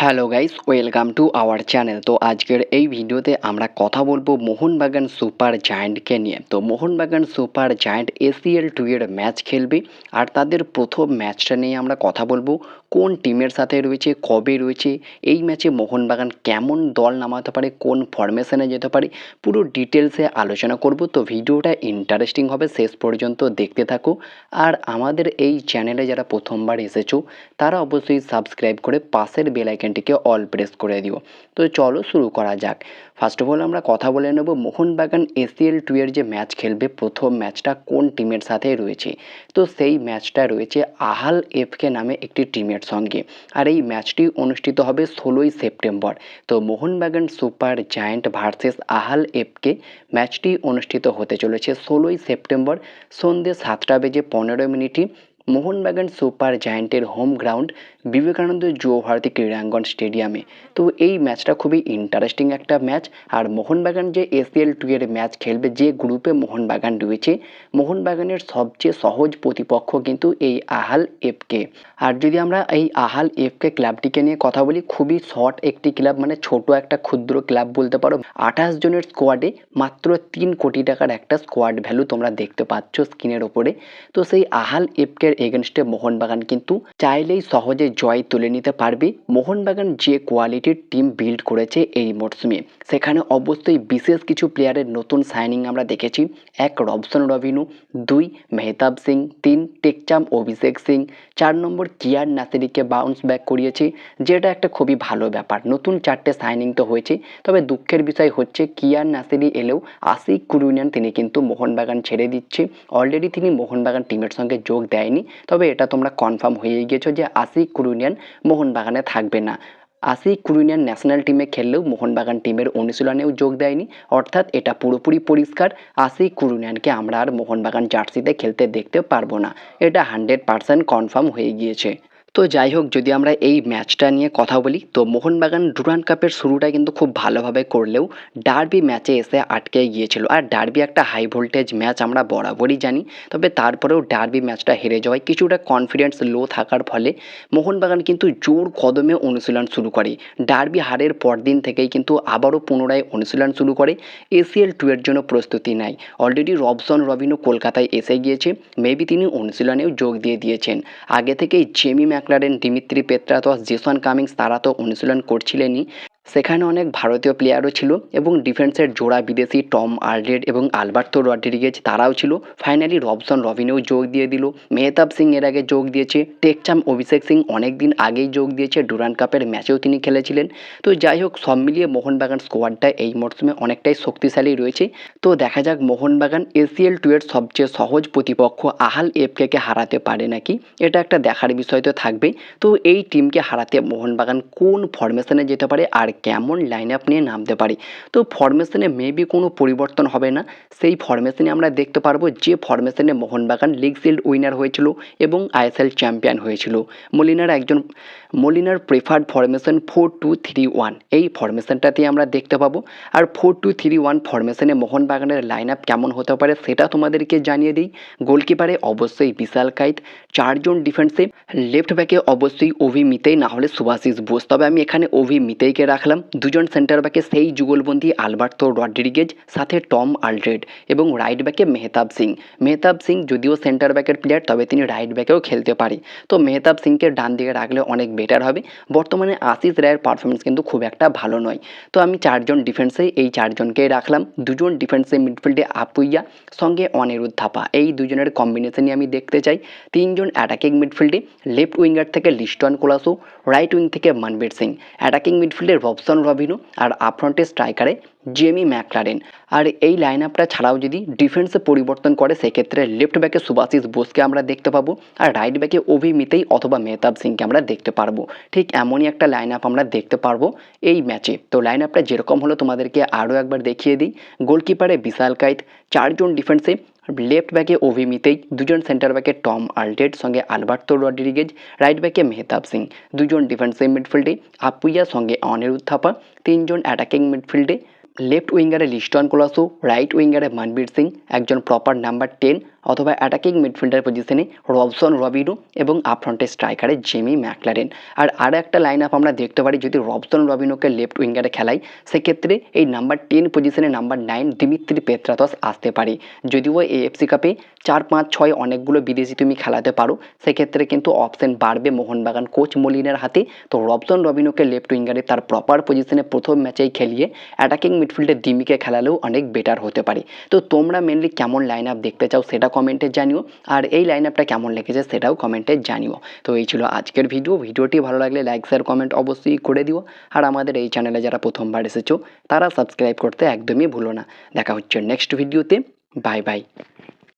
Hello guys, welcome to our channel. তো আজকের এই ভিডিওতে আমরা কথা বলব মোহনবাগান সুপার জায়ান্টকে নিয়ে। তো Mohun Bagan super giant ACL two এর ম্যাচ খেলবে আর তাদের প্রথম ম্যাচটা নিয়ে আমরা কথা বলব। কোন টিমের সাথে রয়েছে, কবে রয়েছে, এই ম্যাচে মোহনবাগান কেমন দল নামাতে পারে, কোন ফরমেশনে যেতে পারে, পুরো ডিটেলসে আলোচনা করব। তো ভিডিওটা ইন্টারেস্টিং হবে, শেষ পর্যন্ত দেখতে থাকো। আর আমাদের এই চ্যানেলে যারা প্রথমবার এসেছ, তারা অবশ্যই সাবস্ক্রাইব করে পাশের বেল আইকনটিকে অল প্রেস করে দিও। তো চলো শুরু করা যাক। ফার্স্ট অফ অল আমরা কথা বলে নেব মোহনবাগান এসিএল টু এর যে ম্যাচ খেলবে, প্রথম ম্যাচটা কোন টিমের সাথে রয়েছে? তো সেই ম্যাচটা রয়েছে আহাল এফকে নামে একটি টিমের সঙ্গে। আর এই ম্যাচটি অনুষ্ঠিত হবে ষোলোই সেপ্টেম্বর। তো Mohun Bagan super giant versus Ahal FK ম্যাচটি অনুষ্ঠিত হতে চলেছে ষোলোই সেপ্টেম্বর সন্ধ্যে সাতটা বেজে পনেরো মিনিটে। মোহনবাগান সুপার জায়ান্টের হোম গ্রাউন্ড বিবেকানন্দ যুবভারতী ক্রীড়াঙ্গন স্টেডিয়ামে। তো এই ম্যাচটা খুবই ইন্টারেস্টিং একটা ম্যাচ। আর মোহনবাগান যে এসিএল টু এর ম্যাচ খেলবে, যে গ্রুপে মোহনবাগান রয়েছে, মোহনবাগানের সবচেয়ে সহজ প্রতিপক্ষ কিন্তু এই আহাল এফকে আর যদি আমরা এই আহাল এফকে ক্লাবটিকে নিয়ে কথা বলি, খুবই শর্ট একটি ক্লাব মানে ছোট একটা ক্ষুদ্র ক্লাব বলতে পারো, আঠাশ জনের স্কোয়াডে মাত্র তিন কোটি টাকার একটা স্কোয়াড ভ্যালু তোমরা দেখতে পাচ্ছ স্ক্রিনের ওপরে। তো সেই আহাল এফকের এগেনস্টে মোহনবাগান কিন্তু চাইলেই সহজে জয় তুলে নিতে পারবে। মোহনবাগান যে কোয়ালিটির টিম বিল্ড করেছে এই মরশুমে সেখানে অবশ্যই বিশেষ কিছু প্লেয়ারের নতুন সাইনিং আমরা দেখেছি। এক, রবসন রবিনু, দুই, মেহতাব সিং, তিন, টেকচাম অভিষেক সিং, চার নম্বর কিয়ার নাসিরিকে বাউন্স ব্যাক করিয়েছে, যেটা একটা খুবই ভালো ব্যাপার। নতুন চারটে সাইনিং তো হয়েছে, তবে দুঃখের বিষয় হচ্ছে কিয়ার নাসিরি এলেও আশিক কুরুনিয়ান তিনি কিন্তু মোহনবাগান ছেড়ে দিচ্ছে। অলরেডি তিনি মোহনবাগান টিমের সঙ্গে যোগ দেয়নি। তবে এটা তোমরা কনফার্ম হয়ে গিয়েছো যে আশিক কুরুনিয়ান মোহনবাগানে থাকবে না। আশিক কুরুনিয়ান ন্যাশনাল টিমে খেললেও মোহনবাগান টিমের অনুশীলনেও যোগ দেয়নি। অর্থাৎ এটা পুরোপুরি পরিষ্কার, আশিক কুরুনিয়ানকে আমরা আর মোহনবাগান জার্সিতে খেলতে দেখতে পারব না। এটা হান্ড্রেড পারসেন্ট কনফার্ম হয়ে গিয়েছে। তো যাই হোক, যদি আমরা এই ম্যাচটা নিয়ে কথা বলি, তো মোহনবাগান ডুরান কাপের শুরুটা কিন্তু খুব ভালোভাবে করলেও ডার্বি ম্যাচে এসে আটকে গিয়েছিল। আর ডার্বি একটা হাই ভোল্টেজ ম্যাচ আমরা বরাবরই জানি, তবে তারপরেও ডার্বি ম্যাচটা হেরে যাওয়ায় কিছুটা কনফিডেন্স লো থাকার ফলে মোহনবাগান কিন্তু জোর কদমে অনুশীলন শুরু করে। ডার্বি হারের পরদিন থেকেই কিন্তু আবারও পুনরায় অনুশীলন শুরু করে এসিএল টু এর জন্য প্রস্তুতি নেয়। অলরেডি রবসন রবিনও কলকাতায় এসে গিয়েছে মেবি তিনি অনুশীলনেও যোগ দিয়ে দিয়েছেন। আগে থেকেই Jamie Maclaren Dimitri Petratos Jason Cummings তারা তো অনুশীলন করছিলেনই। সেখানে অনেক ভারতীয় প্লেয়ারও ছিল এবং ডিফেন্সের জোড়া বিদেশি টম আর্লেড এবং আলবার্তো রড্রিগেজ তারাও ছিল। ফাইনালি রবসন রবিনেও যোগ দিয়ে দিল। মেহতাব সিং এর আগে যোগ দিয়েছে। টেকচাম অভিষেক সিং অনেক দিন আগেই যোগ দিয়েছে। ডুরান কাপের ম্যাচেও তিনি খেলেছিলেন। তো যাই হোক, সব মিলিয়ে মোহনবাগান স্কোয়াডটা এই মরশুমে অনেকটাই শক্তিশালী রয়েছে। তো দেখা যাক মোহনবাগান এসিএল টু এর সবচেয়ে সহজ প্রতিপক্ষ আহাল এফকে হারাতে পারে নাকি? এটা একটা দেখার বিষয় তো থাকবেই। তো এই টিমকে হারাতে মোহনবাগান কোন ফরমেশনে যেতে পারে আর কেমন লাইন আপ নিয়ে নামতে পারে? তো ফরমেশনে মেবি কোনো পরিবর্তন হবে না। সেই ফরমেশনে আমরা দেখতে পারব যে ফরমেশনে মোহনবাগান লিগ শিল্ড উইনার হয়েছিল এবং আইএসএল চ্যাম্পিয়ন হয়েছিল। মলিনার একজন, মলিনার preferred formation four two three one এই ফরমেশনটাতে আমরা দেখতে পাবো। আর ফোর টু থ্রি ওয়ান ফরমেশনে মোহনবাগানের লাইন আপ কেমন হতে পারে সেটা তোমাদেরকে জানিয়ে দিই। গোলকিপারে অবশ্যই বিশাল কাইত। চারজন ডিফেন্সে লেফট ব্যাকে অবশ্যই ওভি মিতেই না হলে সুভাশিস বোস। তবে আমি এখানে ওভি মিতেইকে রাখলাম দুজন সেন্টার ব্যাকে সেই যুগলবন্দি আলবার্তো রড্রিগেজ, সাথে টম আলড্রেড এবং রাইট ব্যাকে মেহতাব সিং। মেহতাব সিং যদিও সেন্টার ব্যাকের প্লেয়ার তবে তিনি রাইট ব্যাকেও খেলতে পারে। তো মেহতাব সিংকে ডান দিকে রাখলে অনেক বেটার হবে। বর্তমানে আশিস রায়ের পারফরমেন্স কিন্তু খুব একটা ভালো নয়। তো আমি চারজন ডিফেন্সে এই চারজনকেই রাখলাম। দুজন ডিফেন্সে মিডফিল্ডে আপুইয়া, সঙ্গে অনিরুদ্ধ থাপা। এই দুজনের কম্বিনেশনই আমি দেখতে চাই। তিনজন অ্যাটাকিং মিডফিল্ডে লেফট উইঙ্গার থেকে লিস্টন কোলাসো রাইট উইং থেকে মনবীর সিং। অ্যাটাকিং মিডফিল্ডে রবসন রবিনু আর আপফ্রন্টে স্ট্রাইকারে জেমি ম্যাকলারেন। আর এই লাইন আপটা ছাড়াও যদি ডিফেন্সে পরিবর্তন করে, সেক্ষেত্রে লেফট ব্যাকে সুভাশিস বোসকে আমরা দেখতে পাবো আর রাইট ব্যাকে অভি মিতেই অথবা মেহতাব সিংকে আমরা দেখতে পারব। ঠিক এমনই একটা লাইন আপ আমরা দেখতে পারব এই ম্যাচে তো লাইন আপটা যেরকম হলো তোমাদেরকে আরও একবার দেখিয়ে দিই। গোলকিপারে বিশাল কাইত চারজন ডিফেন্সে লেফট ব্যাকে ওভি মিতেই, দুজন সেন্টার ব্যাকে টম আলটেড, সঙ্গে আলবার্তো রড্রিগেজ, রাইট ব্যাকে মেহতাব সিং। দুজন ডিফেন্সিভ মিডফিল্ডে, আপুইয়া সঙ্গে অনিরুদ্ধ থাপা। তিনজন অ্যাটাকিং মিডফিল্ডে, লেফট উইঙ্গারে লিস্টন কোলাসো, রাইট উইঙ্গারে মনবীর সিং, একজন প্রপার নাম্বার টেন অথবা অ্যাটাকিং মিডফিল্ডার পজিশনে রবসন রবিনো এবং আপফ্রন্টে স্ট্রাইকারে জেমি ম্যাকলারেন আর আর একটা লাইন আপ আমরা দেখতে পারি, যদি রবসন, রবিনোকে লেফট উইঙ্গারে খেলাই, সেক্ষেত্রে এই নাম্বার টেন পজিশনে নাম্বার নাইন দিমিত্রি পেত্রাতস আসতে পারে। যদিও এএফসি কাপে চার, পাঁচ, ছয় অনেকগুলো বিদেশি তুমি খেলাতে পারো, সেক্ষেত্রে কিন্তু অপশন বাড়বে মোহনবাগান কোচ মলিনের হাতে। তো রবসন, রবিনোকে লেফট উইঙ্গারে তার প্রপার পজিশনে প্রথম ম্যাচেই খেলিয়ে অ্যাটাকিং মিডফিল্ডে দিমিকে খেলালেও অনেক বেটার হতে পারে। তো তোমরা মেনলি কেমন লাইন আপ দেখতে চাও সেটা কমেন্টে জানিও। আর এই লাইন আপটা কেমন লেগেছে সেটাও কমেন্টে জানিও। তো এই ছিল আজকের ভিডিও ভিডিওটি ভালো লাগলে লাইক শেয়ার কমেন্ট অবশ্যই করে দিও। আর আমাদের এই চ্যানেলে যারা প্রথমবার এসেছ, তারা সাবস্ক্রাইব করতে একদমই ভুলো না। দেখা হচ্ছে নেক্সট ভিডিওতে বাই বাই